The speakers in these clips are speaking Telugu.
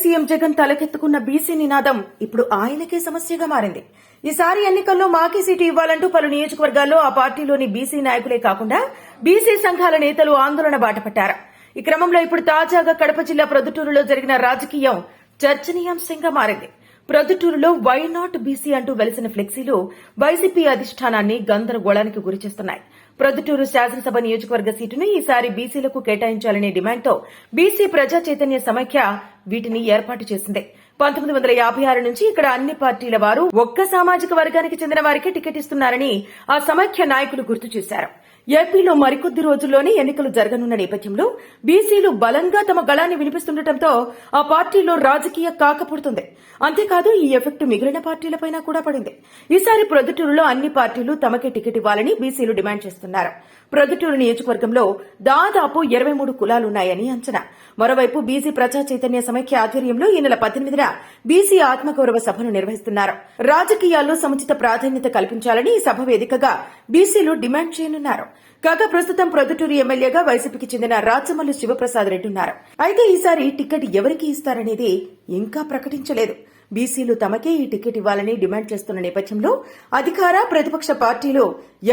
సీఎం జగన్ తలకెత్తుకున్న బీసీ నినాదం ఇప్పుడు ఆయనకే సమస్యగా మారింది. ఈసారి ఎన్నికల్లో మాకే సీటు ఇవ్వాలంటూ పలు నియోజకవర్గాల్లో ఆ పార్టీలోని బీసీ నాయకులే కాకుండా బీసీ సంఘాల నేతలు ఆందోళన బాటపట్టారు ఈ క్రమంలో ఇప్పుడు తాజాగా కడప జిల్లా ప్రొద్దుటూరులో జరిగిన రాజకీయం చర్చనీయాంశంగా మారింది. ప్రొద్దుటూరులో వై నాట్ బీసీ అంటూ వెలిసిన ఫ్లెక్సీలు వైసీపీ అధిష్టానాన్ని గందరగోళానికి గురిచేస్తున్నాయి. ప్రొద్దుటూరు శాసనసభ నియోజకవర్గ సీటును ఈసారి బీసీలకు కేటాయించాలనే డిమాండ్తో బీసీ ప్రజా చైతన్య సమైక్య వీటిని ఏర్పాటు చేసింది. పంతొమ్మిది వందల యాభై ఆరు నుంచి ఇక్కడ అన్ని పార్టీల వారు ఒక్క సామాజిక వర్గానికి చెందిన వారికి టికెట్ ఇస్తున్నారని ఆ సమైక్య నాయకులు గుర్తు చేశారు. ఏపీలో మరికొద్ది రోజుల్లోనే ఎన్నికలు జరగనున్న నేపథ్యంలో బీసీలు బలంగా తమ గళాన్ని వినిపిస్తుండటంతో ఆ పార్టీలో రాజకీయ కాకపుడుతుంది అంతేకాదు ఈ ఎఫెక్ట్ మిగిలిన పార్టీలపైన కూడా పడింది. ఈసారి ప్రొద్దుటూరులో అన్ని పార్టీలు తమకే టికెట్ ఇవ్వాలని బీసీలు డిమాండ్ చేస్తున్నారు. ప్రొద్దుటూరు నియోజకవర్గంలో దాదాపు ఇరవై మూడు కులాలున్నాయని అంచనా. మరోవైపు బీసీ ప్రజా చైతన్య సమైక్య ఆధ్వర్యంలో ఈ నెల పద్దెనిమిదిన బీసీ ఆత్మగౌరవ సభను నిర్వహిస్తున్నారు. రాజకీయాల్లో సముచిత ప్రాధాన్యత కల్పించాలని ఈ సభ వేదికగా బీసీలు డిమాండ్ చేయనున్నారు. కాగా ప్రస్తుతం ప్రొద్దుటూరు ఎమ్మెల్యేగా వైసీపీకి చెందిన రాచమల్లు శివప్రసాద్ రెడ్డి ఉన్నారు. అయితే ఈసారి టికెట్ ఎవరికి ఇస్తారనేది ఇంకా ప్రకటించలేదు. బీసీలు తమకే ఈ టికెట్ ఇవ్వాలని డిమాండ్ చేస్తున్న నేపథ్యంలో అధికార ప్రతిపక్ష పార్టీలు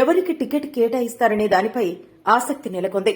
ఎవరికి టికెట్ కేటాయిస్తారనే దానిపై ఆసక్తి నెలకొంది.